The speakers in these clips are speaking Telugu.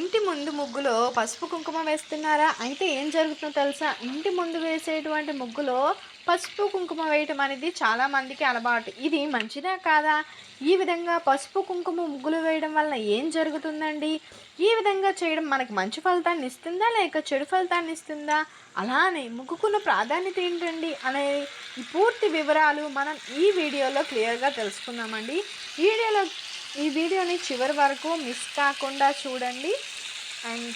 ఇంటి ముందు ముగ్గులో పసుపు కుంకుమ వేస్తున్నారా? అయితే ఏం జరుగుతుందో తెలుసా? ఇంటి ముందు వేసేటువంటి ముగ్గులో పసుపు కుంకుమ వేయటం అనేది చాలామందికి అలవాటు. ఇది మంచిదా కాదా? ఈ విధంగా పసుపు కుంకుమ ముగ్గులు వేయడం వల్ల ఏం జరుగుతుందండి? ఈ విధంగా చేయడం మనకి మంచి ఫలితాన్ని ఇస్తుందా? లేక చెడు ఫలితాన్ని ఇస్తుందా? అలానే ముగ్గుకున్న ప్రాధాన్యత ఏంటండి? అనే పూర్తి వివరాలు మనం ఈ వీడియోలో క్లియర్గా తెలుసుకుందామండి. వీడియోలో ఈ వీడియోని చివరి వరకు మిస్ కాకుండా చూడండి. అండ్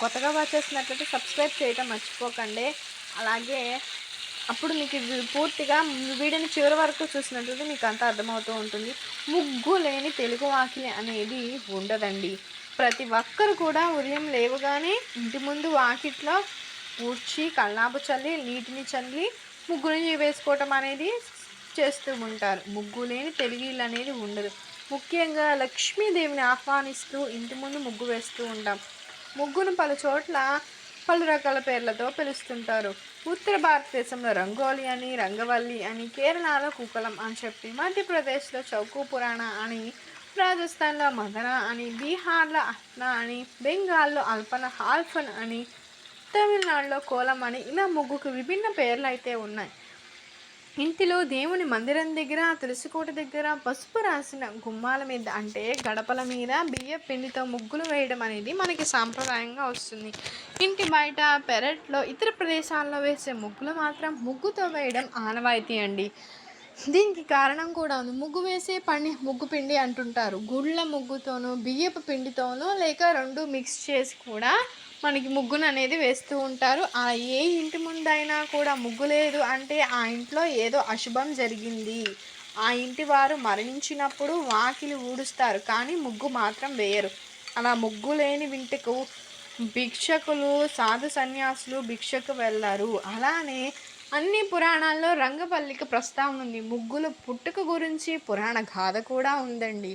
కొత్తగా వాచ్ చేసినట్లయితే సబ్స్క్రైబ్ చేయటం మర్చిపోకండి. అలాగే అప్పుడు మీకు పూర్తిగా వీడియోని చివరి వరకు చూసినట్లయితే మీకు అంతా అర్థమవుతూ ఉంటుంది. ముగ్గు లేని తెలుగు వాకిలి అనేది ఉండదండి. ప్రతి ఒక్కరు కూడా ఉదయం లేవగానే ఇంటి ముందు వాకిట్లో ఊడ్చి కల్లాపు చల్లి నీటిని చల్లి ముగ్గుని వేసుకోవటం అనేది చేస్తూ ఉంటారు. ముగ్గు లేని తెలుగు అనేది ఉండదు. ముఖ్యంగా లక్ష్మీదేవిని ఆహ్వానిస్తూ ఇంటి ముందు ముగ్గు వేస్తూ ఉంటాం. ముగ్గును పలు చోట్ల పలు రకాల పేర్లతో పిలుస్తుంటారు. ఉత్తర భారతదేశంలో రంగోలి అని రంగవల్లి అని కేరళలో కుకలం అని చెప్పి మధ్యప్రదేశ్లో చౌకు పురాణ అని రాజస్థాన్లో మదన అని బీహార్లో అహ్నా అని బెంగాల్లో అల్పన హాల్ఫన్ అని తమిళనాడులో కోలం అని ఇలా ముగ్గుకు విభిన్న పేర్లు అయితే ఉన్నాయి. ఇంటిలో దేవుని మందిరం దగ్గర తులసికోట దగ్గర పసుపు రాసిన గుమ్మాల మీద అంటే గడపల మీద బియ్య పిండితో ముగ్గులు వేయడం అనేది మనకి సాంప్రదాయంగా వస్తుంది. ఇంటి బయట పెరట్లో ఇతర ప్రదేశాల్లో వేసే ముగ్గులు మాత్రం ముగ్గుతో వేయడం ఆనవాయితీ అండి. దీనికి కారణం కూడా ఉంది. ముగ్గు వేసే పని ముగ్గు పిండి అంటుంటారు. గుళ్ళ ముగ్గుతోనూ బియ్యపు పిండితోనూ లేక రెండు మిక్స్ చేసి కూడా మనకి ముగ్గును అనేది వేస్తూ ఉంటారు. ఆ ఏ ఇంటి ముందైనా కూడా ముగ్గు లేదు అంటే ఆ ఇంట్లో ఏదో అశుభం జరిగింది. ఆ ఇంటి వారు మరణించినప్పుడు వాకిలి ఊడుస్తారు కానీ ముగ్గు మాత్రం వేయరు. అలా ముగ్గు లేని వింటకు భిక్షకులు సాధు సన్యాసులు భిక్షకు వెళ్ళారు. అలానే అన్ని పురాణాల్లో రంగపల్లికి ప్రస్తావన ఉంది. ముగ్గుల పుట్టుక గురించి పురాణ గాథ కూడా ఉందండి.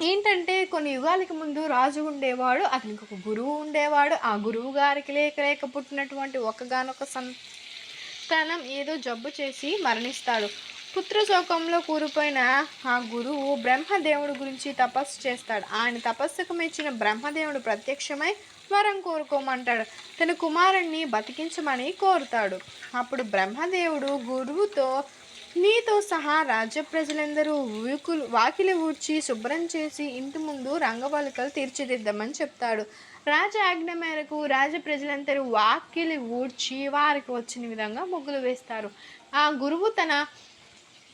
ఏంటంటే కొన్ని యుగాలకి ముందు రాజు ఉండేవాడు అతనికి ఒక గురువు ఉండేవాడు. ఆ గురువు గారికి లేక లేక పుట్టినటువంటి ఒకగానొక సంతానం ఏదో జబ్బు చేసి మరణిస్తాడు. పుత్రశోకంలో కూరిపోయిన ఆ గురువు బ్రహ్మదేవుడి గురించి తపస్సు చేస్తాడు. ఆయన తపస్సుకు మెచ్చిన బ్రహ్మదేవుడు ప్రత్యక్షమై వరం కోరుకోమంటాడు. తన కుమారుణ్ణి బతికించమని కోరుతాడు. అప్పుడు బ్రహ్మదేవుడు గురువుతో నీతో సహా రాజ్య ప్రజలందరూ ఊకులు వాకిలి ఊడ్చి శుభ్రం చేసి ఇంటి ముందు రంగవల్లికలు తీర్చిదిద్దామని చెప్తాడు. రాజ ఆజ్ఞ మేరకు రాజ ప్రజలందరూ వాకిలి ఊడ్చి వారికి వచ్చిన విధంగా ముగ్గులు వేస్తారు. ఆ గురువు తన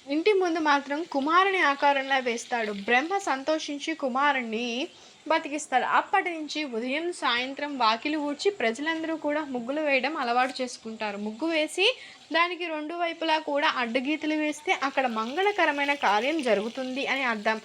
ఇంటి ముందు మాత్రం కుమారుని ఆకారంలో వేస్తాడు. బ్రహ్మ సంతోషించి కుమారుణ్ణి బతికిస్తాడు. అప్పటి నుంచి ఉదయం సాయంత్రం వాకిలి ఊడ్చి ప్రజలందరూ కూడా ముగ్గులు వేయడం అలవాటు చేసుకుంటారు. ముగ్గు వేసి దానికి రెండు వైపులా కూడా అడ్డగీతలు వేస్తే అక్కడ మంగళకరమైన కార్యం జరుగుతుంది అని అర్థం.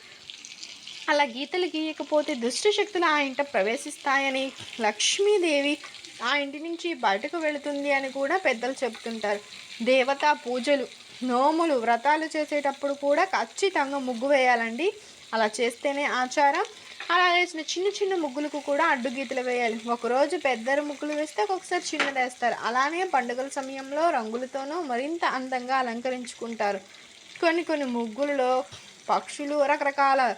అలా గీతలు గీయకపోతే దుష్టశక్తులు ఆ ఇంట ప్రవేశిస్తాయని లక్ష్మీదేవి ఆ ఇంటి నుంచి బయటకు వెళుతుంది అని కూడా పెద్దలు చెప్తుంటారు దేవతా పూజలు నోములు వ్రతాలు చేసేటప్పుడు కూడా ఖచ్చితంగా ముగ్గు వేయాలండి. అలా చేస్తేనే ఆచారం. అలా వేసిన చిన్న చిన్న ముగ్గులకు కూడా అడ్డు గీతలు వేయాలి ఒకరోజు పెద్ద ముగ్గులు వేస్తే ఒక్కొక్కసారి చిన్నది వేస్తారు. అలానే పండుగల సమయంలో రంగులతోనూ మరింత అందంగా అలంకరించుకుంటారు. కొన్ని కొన్ని ముగ్గులలో పక్షులు రకరకాల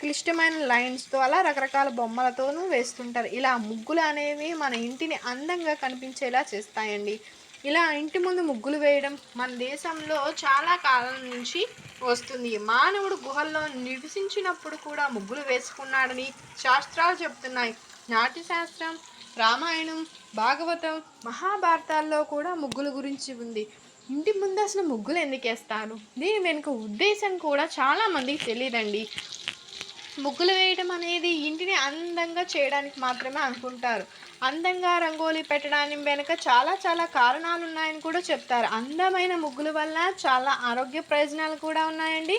క్లిష్టమైన లైన్స్తో అలా రకరకాల బొమ్మలతోనూ వేస్తుంటారు. ఇలా ముగ్గులు అనేవి మన ఇంటిని అందంగా కనిపించేలా చేస్తాయండి. ఇలా ఇంటి ముందు ముగ్గులు వేయడం మన దేశంలో చాలా కాలం నుంచి వస్తుంది. మానవుడు గుహల్లో నివసించినప్పుడు కూడా ముగ్గులు వేసుకున్నాడని శాస్త్రాలు చెప్తున్నాయి నాట్యశాస్త్రం రామాయణం భాగవతం మహాభారతాల్లో కూడా ముగ్గుల గురించి ఉంది. ఇంటి ముందు అసలు ముగ్గులు ఎందుకు వేస్తారు దీని వెనుక ఉద్దేశం కూడా చాలా మందికి తెలియదండి ముగ్గులు వేయడం అనేది ఇంటిని అందంగా చేయడానికి మాత్రమే అనుకుంటారు. అందంగా రంగోలి పెట్టడానికి వెనుక చాలా చాలా కారణాలు ఉన్నాయని కూడా చెప్తారు. అందమైన ముగ్గుల వల్ల చాలా ఆరోగ్య ప్రయోజనాలు కూడా ఉన్నాయండి.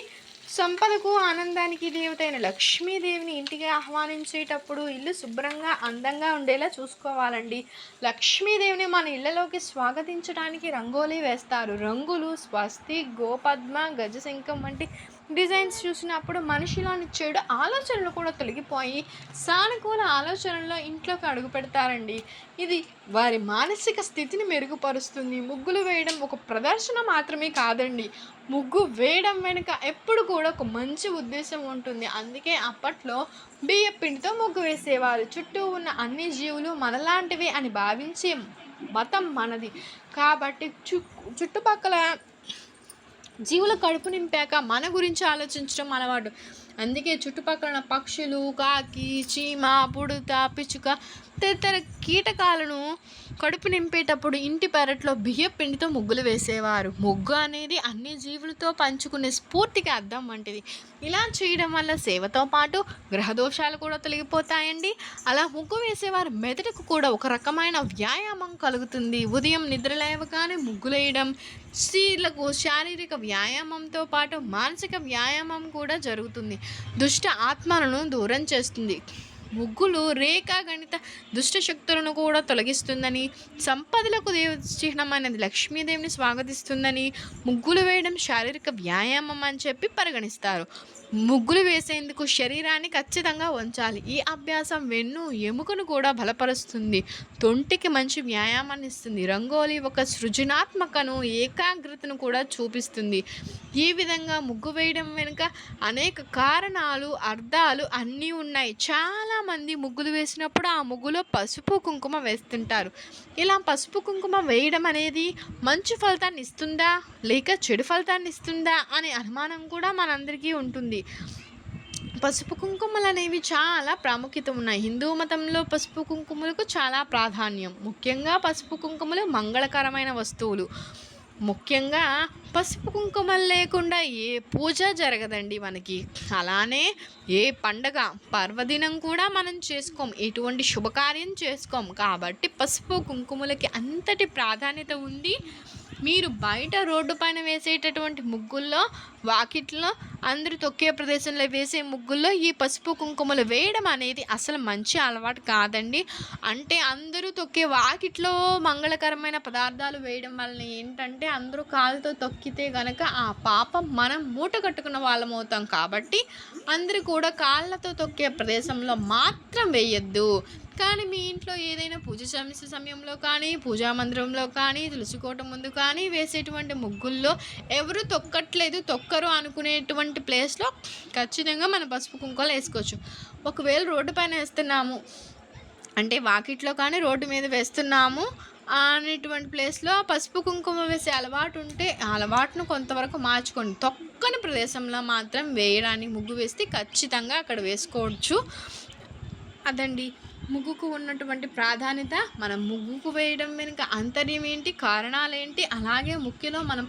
సంపదకు ఆనందానికి దేవతైన లక్ష్మీదేవిని ఇంటికి ఆహ్వానించేటప్పుడు ఇల్లు శుభ్రంగా అందంగా ఉండేలా చూసుకోవాలండి. లక్ష్మీదేవిని మన ఇళ్ళలోకి స్వాగతించడానికి రంగోలీ వేస్తారు. రంగులు స్వస్తి గోపద్మ గజశంఖం వంటి డిజైన్స్ చూసినప్పుడు మనిషిలోని చెడు ఆలోచనలు కూడా తొలగిపోయి సానుకూల ఆలోచనల్లో ఇంట్లోకి అడుగు పెడతారండి. ఇది వారి మానసిక స్థితిని మెరుగుపరుస్తుంది. ముగ్గులు వేయడం ఒక ప్రదర్శన మాత్రమే కాదండి. ముగ్గు వేయడం వెనుక ఎప్పుడు కూడా ఒక మంచి ఉద్దేశం ఉంటుంది. అందుకే అప్పట్లో బియ్య పిండితో ముగ్గు వేసేవారు. చుట్టూ ఉన్న అన్ని జీవులు మనలాంటివి అని భావించే మతం మనది. కాబట్టి చు చుట్టుపక్కల జీవుల కడుపు నింపాక మన గురించి ఆలోచించడం అలవాటు. అందుకే చుట్టుపక్కల పక్షులు కాకి చీమ పుడత పిచ్చుక తదితర కీటకాలను కడుపు నింపేటప్పుడు ఇంటి పెరట్లో బియ్య పిండితో ముగ్గులు వేసేవారు. ముగ్గు అనేది అన్ని జీవులతో పంచుకునే స్ఫూర్తికి అర్థం వంటిది. ఇలా చేయడం వల్ల సేవతో పాటు గ్రహదోషాలు కూడా తొలగిపోతాయండి. అలా ముగ్గు వేసేవారు మెదడుకు కూడా ఒక రకమైన వ్యాయామం కలుగుతుంది. ఉదయం నిద్ర లేవగానే ముగ్గులు వేయడం స్త్రీలకు శారీరక వ్యాయామంతో పాటు మానసిక వ్యాయామం కూడా జరుగుతుంది. దుష్ట ఆత్మలను దూరం చేస్తుంది. ముగ్గులు రేఖాగణిత దుష్టశక్తులను కూడా తొలగిస్తుందని సంపదలకు దేవ చిహ్నమైనది లక్ష్మీదేవిని స్వాగతిస్తుందని ముగ్గులు వేయడం శారీరక వ్యాయామం అని చెప్పి పరిగణిస్తారు. ముగ్గులు వేసేందుకు శరీరాన్ని ఖచ్చితంగా ఉంచాలి ఈ అభ్యాసం వెన్ను ఎముకను కూడా బలపరుస్తుంది. తొంటికి మంచి వ్యాయామాన్ని ఇస్తుంది. రంగోలీ ఒక సృజనాత్మకను ఏకాగ్రతను కూడా చూపిస్తుంది. ఈ విధంగా ముగ్గు వేయడం వెనుక అనేక కారణాలు అర్థాలు అన్నీ ఉన్నాయి. చాలా చాలామంది ముగ్గులు వేసినప్పుడు ఆ ముగ్గులో పసుపు కుంకుమ వేస్తుంటారు. ఇలా పసుపు కుంకుమ వేయడం అనేది మంచి ఫలితాన్ని ఇస్తుందా? లేక చెడు ఫలితాన్ని ఇస్తుందా? అనే అనుమానం కూడా మనందరికీ ఉంటుంది. పసుపు కుంకుమలు అనేవి చాలా ప్రాముఖ్యత ఉన్నాయి. హిందూ మతంలో పసుపు కుంకుమలకు చాలా ప్రాధాన్యం. ముఖ్యంగా పసుపు కుంకుమలు మంగళకరమైన వస్తువులు. ముఖ్యంగా పసుపు కుంకుమలు లేకుండా ఏ పూజ జరగదండి మనకి. అలానే ఏ పండగ పర్వదినం కూడా మనం చేసుకోం. ఎటువంటి శుభకార్యం చేసుకోం. కాబట్టి పసుపు కుంకుమలకి అంతటి ప్రాధాన్యత ఉంది మీరు బయట రోడ్డు పైన వేసేటటువంటి ముగ్గుల్లో వాకిట్లో అందరూ తొక్కే ప్రదేశంలో వేసే ముగ్గుల్లో ఈ పసుపు కుంకుమలు వేయడం అనేది అసలు మంచి అలవాటు కాదండి. అంటే అందరూ తొక్కే వాకిట్లో మంగళకరమైన పదార్థాలు వేయడం వలన ఏంటంటే అందరూ కాలుతో తొక్కితే గనక ఆ పాపం మనం మూట కట్టుకున్న వాళ్ళం అవుతాం కాబట్టి అందరూ కూడా కాళ్ళతో తొక్కే ప్రదేశంలో మాత్రం వేయొద్దు. కానీ మీ ఇంట్లో ఏదైనా పూజ చేసే సమయంలో కానీ పూజా మందిరంలో కానీ తులసికోట ముందు కానీ వేసేటువంటి ముగ్గుల్లో ఎవరు తొక్కట్లేదు తొక్కరు అనుకునేటువంటి ప్లేస్లో ఖచ్చితంగా మనం పసుపు కుంకాలు వేసుకోవచ్చు. ఒకవేళ రోడ్డు పైన వేస్తున్నాము అంటే వాకిట్లో కానీ రోడ్డు మీద వేస్తున్నాము అనేటువంటి ప్లేస్లో పసుపు కుంకుమ వేసే అలవాటు ఉంటే ఆ అలవాటును కొంతవరకు మార్చుకోండి. తొక్కని ప్రదేశంలో మాత్రం వేయడానికి ముగ్గు వేస్తే ఖచ్చితంగా అక్కడ వేసుకోవచ్చు. అదండి. ముగ్గుకు ఉన్నటువంటి ప్రాధాన్యత మనం ముగ్గుకు వేయడం వెనుక అంతర్యం ఏంటి కారణాలు ఏంటి అలాగే ముఖ్యలో మనం